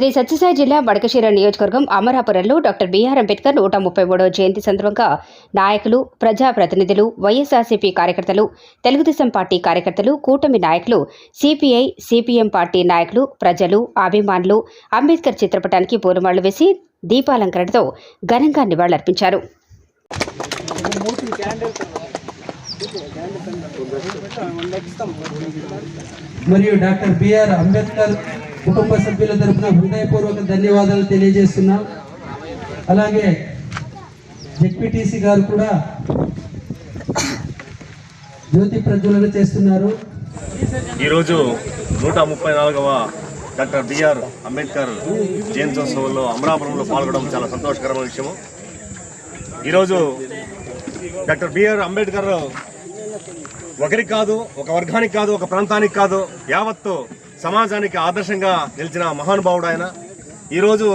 శ్రీ సత్యసాయి జిల్లా బడకశీర నియోజకవర్గం అమరాపురంలో doctor BR Ambedkar నూట ముప్పై మూడవ జయంతి సందర్భంగా నాయకులు ప్రజాప్రతినిధులు వైఎస్ఆర్సీపీ కార్యకర్తలు తెలుగుదేశం పార్టీ కార్యకర్తలు కూటమి నాయకులు సిపిఐ సిపిఎం పార్టీ నాయకులు ప్రజలు అభిమానులు అంబేద్కర్ చిత్రపటానికి పూలమాళ్ళు వేసి దీపాలంకరణతో ఘనంగా నివాళులర్పించారు. మరియు డాక్టర్ బిఆర్ అంబేద్కర్ కుటుంబ సభ్యుల తరఫున హృదయపూర్వక ధన్యవాదాలు తెలియజేస్తున్నాం. అలాగే జెడ్పీటీసీ గారు కూడా జ్యోతి ప్రజ్వలన చేస్తున్నారు. ఈరోజు నూట ముప్పై నాలుగవ డాక్టర్ బిఆర్ అంబేద్కర్ జయంత్యోత్సవంలో అమరాపురంలో పాల్గొనడం చాలా సంతోషకరమైన విషయము. ఈరోజు డాక్టర్ బిఆర్ అంబేద్కర్ ఒకరికి కాదు ఒక వర్గానికి కాదు ఒక ప్రాంతానికి కాదు యావత్తు సమాజానికి ఆదర్శంగా నిలిచిన మహానుభావుడు ఆయన ఈరోజు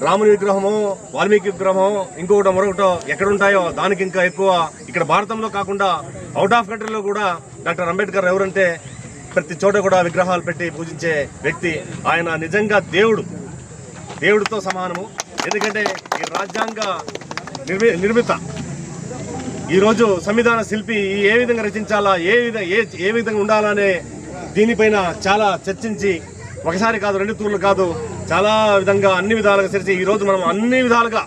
రాముని విగ్రహము వాల్మీకి విగ్రహము ఇంకొకటి మరొకటో ఎక్కడ ఉంటాయో దానికి ఇంకా ఎక్కువ ఇక్కడ భారతంలో కాకుండా అవుట్ ఆఫ్ కంట్రీలో కూడా డాక్టర్ అంబేద్కర్ ఎవరంటే ప్రతి చోట కూడా విగ్రహాలు పెట్టి పూజించే వ్యక్తి. ఆయన నిజంగా దేవుడు. దేవుడితో సమానము. ఎందుకంటే ఈ రాజ్యాంగ నిర్మి నిర్మిత. ఈరోజు సంవిధాన శిల్పి ఈ ఏ విధంగా రచించాలా ఏ విధంగా ఏ ఏ విధంగా ఉండాలనే దీనిపైన చాలా చర్చించి ఒకసారి కాదు రెండు తూర్లు కాదు చాలా విధంగా అన్ని విధాలుగా చర్చి ఈ రోజు మనం అన్ని విధాలుగా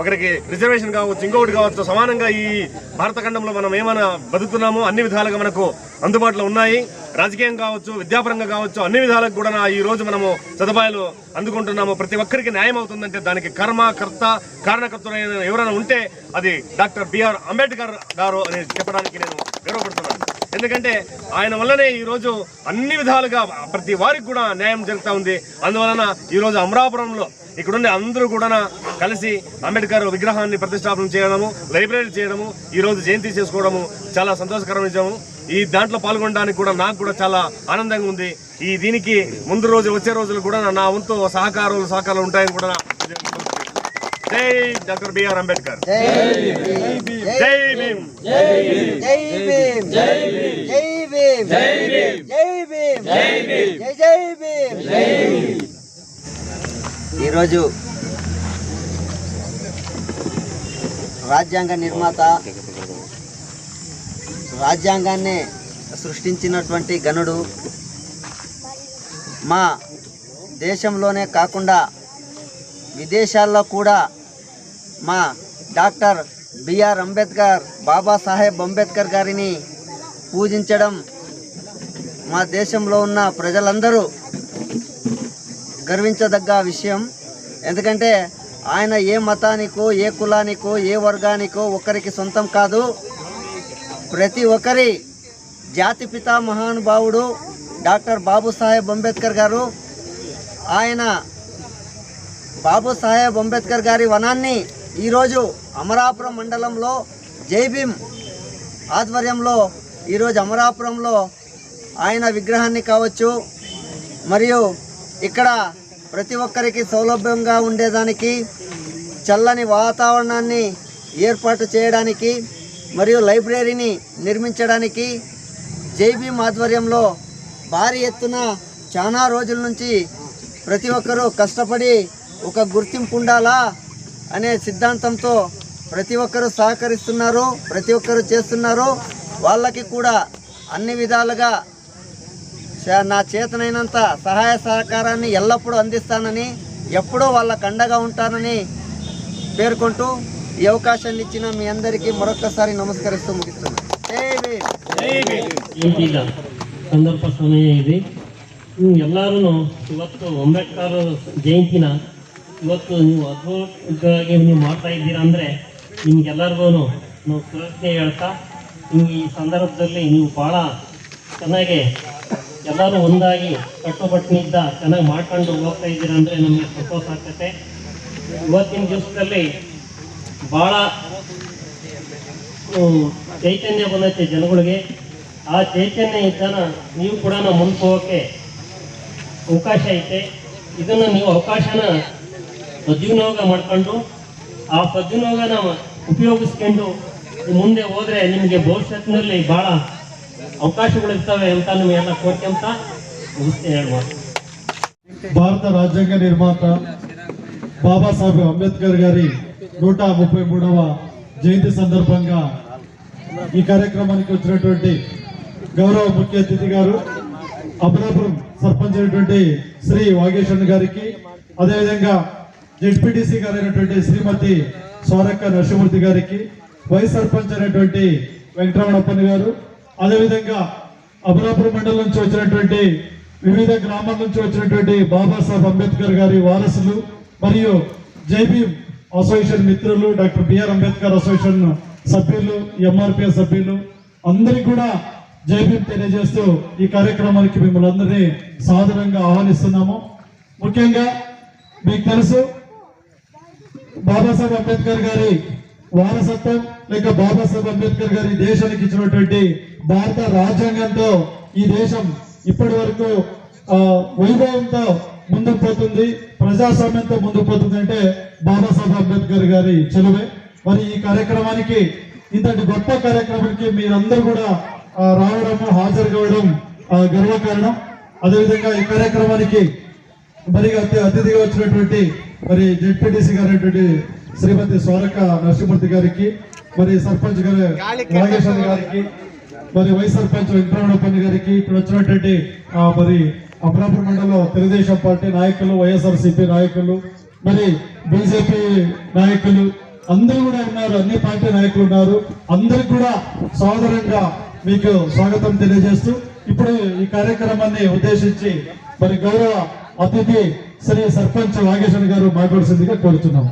ఒకరికి రిజర్వేషన్ కావచ్చు ఇంకొకటి కావచ్చు సమానంగా ఈ భారత ఖండంలో మనం ఏమైనా బతుకుతున్నామో అన్ని విధాలుగా మనకు అందుబాటులో ఉన్నాయి. రాజకీయం కావచ్చు విద్యాపరంగా కావచ్చు అన్ని విధాలకు కూడా ఈ రోజు మనము సదుపాయాలు అందుకుంటున్నాము. ప్రతి ఒక్కరికి న్యాయం అవుతుందంటే దానికి కర్మ కర్త కారణకర్తలైన ఎవరైనా ఉంటే అది డాక్టర్ బిఆర్ అంబేద్కర్ గారు అని చెప్పడానికి నేను గర్వపడుతున్నాను. ఎందుకంటే ఆయన వల్లనే ఈ రోజు అన్ని విధాలుగా ప్రతి వారికి కూడా న్యాయం జరుగుతూ ఉంది. అందువలన ఈరోజు అమరాపురంలో ఇక్కడుండే అందరూ కూడా కలిసి అంబేద్కర్ విగ్రహాన్ని ప్రతిష్టాపన చేయడము లైబ్రరీ చేయడము ఈ రోజు జయంతి చేసుకోవడము చాలా సంతోషకరమైన విషయము. ఈ దాంట్లో పాల్గొనడానికి కూడా నాకు కూడా చాలా ఆనందంగా ఉంది. ఈ దీనికి ముందు రోజు వచ్చే రోజులు కూడా నా వంతు సహకారాలు సహకారాలు ఉంటాయని కూడా జై డాక్టర్ బిఆర్ అంబేద్కర్ జై భీమ్ జై భీమ్ జై భీమ్ జై భీమ్ జై భీమ్ జై భీమ్ జై జై భీమ్ ఈరోజు రాజ్యాంగ నిర్మాత రాజ్యాంగాన్ని సృష్టించినటువంటి గనుడు మా దేశంలోనే కాకుండా విదేశాల్లో కూడా మా doctor B R Ambedkar Babasaheb Ambedkar గారిని పూజించడం మా దేశంలో ఉన్న ప్రజలందరూ గర్వించదగ్గ విషయం. ఎందుకంటే ఆయన ఏ మతానికో ఏ కులానికో ఏ వర్గానికో ఒకరికి సొంతం కాదు. ప్రతి ఒక్కరి జాతిపిత మహానుభావుడు డాక్టర్ బాబుసాహెబ్ అంబేద్కర్ గారు. ఆయన బాబుసాహెబ్ అంబేద్కర్ గారి వనాన్ని ఈరోజు అమరాపురం మండలంలో జై భీమ్ ఆధ్వర్యంలో ఈరోజు అమరాపురంలో ఆయన విగ్రహాన్ని కావచ్చు మరియు ఇక్కడ ప్రతి ఒక్కరికి సౌలభ్యంగా ఉండేదానికి చల్లని వాతావరణాన్ని ఏర్పాటు చేయడానికి మరియు లైబ్రరీని నిర్మించడానికి జై భీమ్ ఆధ్వర్యంలో భారీ ఎత్తున చాలా రోజుల నుంచి ప్రతి ఒక్కరూ కష్టపడి ఒక గుర్తింపు ఉండాలా? అనే సిద్ధాంతంతో ప్రతి ఒక్కరూ సహకరిస్తున్నారు ప్రతి ఒక్కరూ చేస్తున్నారు వాళ్ళకి కూడా అన్ని విధాలుగా చ- నా చేతనైనంత సహాయ సహకారాన్ని ఎల్లప్పుడూ అందిస్తానని ఎప్పుడూ వాళ్ళకు అండగా ఉంటానని పేర్కొంటూ ఈ అవకాశాన్ని ఇచ్చిన మీ అందరికీ మరొకసారి నమస్కరిస్తూ ముగిస్తున్నాను జై భీమ్. ಈಗಿಲ್ಲ ಸಂದರ್ಭ ಸಮಯ ಇದೆ ನೀವು ಎಲ್ಲರೂ ಇವತ್ತು ಅಂಬೇಡ್ಕರ್ ಜಯಂತಿನ ಇವತ್ತು ನೀವು ಅದ್ಭುತವಾಗಿ ನೀವು ಮಾಡ್ತಾ ಇದ್ದೀರಾ ಅಂದರೆ ನಿಮ್ಗೆಲ್ಲರಿಗೂ ನಾವು ಕೃತಜ್ಞತೆ ಹೇಳ್ತಾ ನಿಮ್ಗೆ ಈ ಸಂದರ್ಭದಲ್ಲಿ ನೀವು ಭಾಳ ಚೆನ್ನಾಗಿ ಎಲ್ಲರೂ ಒಂದಾಗಿ ಕಟ್ಟುಬಟ್ಟಿನಿಂದ ಚೆನ್ನಾಗಿ ಮಾಡ್ಕೊಂಡು ಹೋಗ್ತಾ ಇದ್ದೀರಾ ಅಂದರೆ ನಮಗೆ ಸಂತೋಷ ಆಗ್ತೈತೆ ಇವತ್ತಿನ ದಿವಸದಲ್ಲಿ ಭಾಳ ಚೈತನ್ಯ ಬಂದೈತೆ ಜನಗಳಿಗೆ. ಆ ಚೈತನ್ಯ ಇದ್ದಾನ ನೀವು ಕೂಡ ಮುಂದೆ ಹೋಗೋಕ್ಕೆ ಅವಕಾಶ ಐತೆ. ಇದನ್ನು ನೀವು ಅವಕಾಶನ ಸದ್ವಿನಿಯೋಗ ಮಾಡ್ಕೊಂಡು ಆ ಸದ್ವಿನಿಯೋಗನ ಉಪಯೋಗಿಸ್ಕೊಂಡು ಮುಂದೆ ಹೋದರೆ ನಿಮಗೆ ಭವಿಷ್ಯತ್ತಿನಲ್ಲಿ ಭಾಳ ಅವಕಾಶಗಳಿರ್ತವೆ ಅಂತ ನಿಮಗೆಲ್ಲ ಕೋರ್ಕೊಂತ ಮುಗಿಸ್ತೀನಿ ಹೇಳ್ಬೋದು భారత రాజ్యాంగ నిర్మాత బాబాసాహెబ్ అంబేద్కర్ గారి నూట ముప్పై మూడవ జయంతి సందర్భంగా ఈ కార్యక్రమానికి వచ్చినటువంటి గౌరవ ముఖ్య అతిథి గారు అమలాపురం సర్పంచ్ అయినటువంటి శ్రీ వాగేశ్వరన్ గారికి అదేవిధంగా జెడ్పీటీసీ గారు అయినటువంటి శ్రీమతి సోరక్క నరసింహూర్తి గారికి వైస్ సర్పంచ్ అయినటువంటి వెంకటరమణప్పన్ గారు అదేవిధంగా అమలాపురం మండలం నుంచి వచ్చినటువంటి వివిధ గ్రామాల నుంచి వచ్చినటువంటి బాబాసాహెబ్ అంబేద్కర్ గారి వారసులు మరియు జైబీం అసోసియేషన్ మిత్రులు doctor B R Ambedkar association సభ్యులు ఎంఆర్పిఎస్ సభ్యులు అందరికీ కూడా జైబీ తెలియజేస్తూ ఈ కార్యక్రమానికి మిమ్మల్ని అందరినీ సాధారణంగా ఆహ్వానిస్తున్నాము. ముఖ్యంగా మీకు తెలుసు బాబాసాహెబ్ అంబేద్కర్ గారి వారసత్వం లేక బాబాసాహెబ్ అంబేద్కర్ గారి దేశానికి ఇచ్చినటువంటి భారత రాజ్యాంగంతో ఈ దేశం ఇప్పటి వరకు ఆ, వైభవంతో ముందుకు పోతుంది ప్రజాస్వామ్యంతో ముందుకు పోతుంది అంటే బాబాసాహెబ్ అంబేద్కర్ గారి చెలువే. మరి ఈ కార్యక్రమానికి ఇంతటి గొప్ప కార్యక్రమానికి మీరందరూ కూడా ఆ, రావడము హాజరు కావడం గర్వకారణం. అదేవిధంగా ఈ కార్యక్రమానికి మరిగా అతిథిగా వచ్చినటువంటి మరి జెడ్పీటీసీ గారైనటువంటి శ్రీమతి స్వరక నరసింహమూర్తి గారికి మరి సర్పంచ్ గారు నాగేశ్వర గారికి మరి వైస్ సర్పంచ్ వెంకటరమణపల్లి గారికి ఇక్కడ వచ్చినటువంటి మరి అమరాపురం మండలం తెలుగుదేశం పార్టీ నాయకులు వైఎస్ఆర్సీపీ నాయకులు మరి బీజేపీ నాయకులు అందరూ కూడా ఉన్నారు. అన్ని పార్టీ నాయకులు ఉన్నారు. అందరికి కూడా సోదరంగా మీకు స్వాగతం తెలియజేస్తూ ఇప్పుడు ఈ కార్యక్రమాన్ని ఉద్దేశించి మరి గౌరవ అతిథి శ్రీ సర్పంచ్ వాగేశ్వర్ గారు మాట్లాడుతుందిగా కోరుతున్నాం.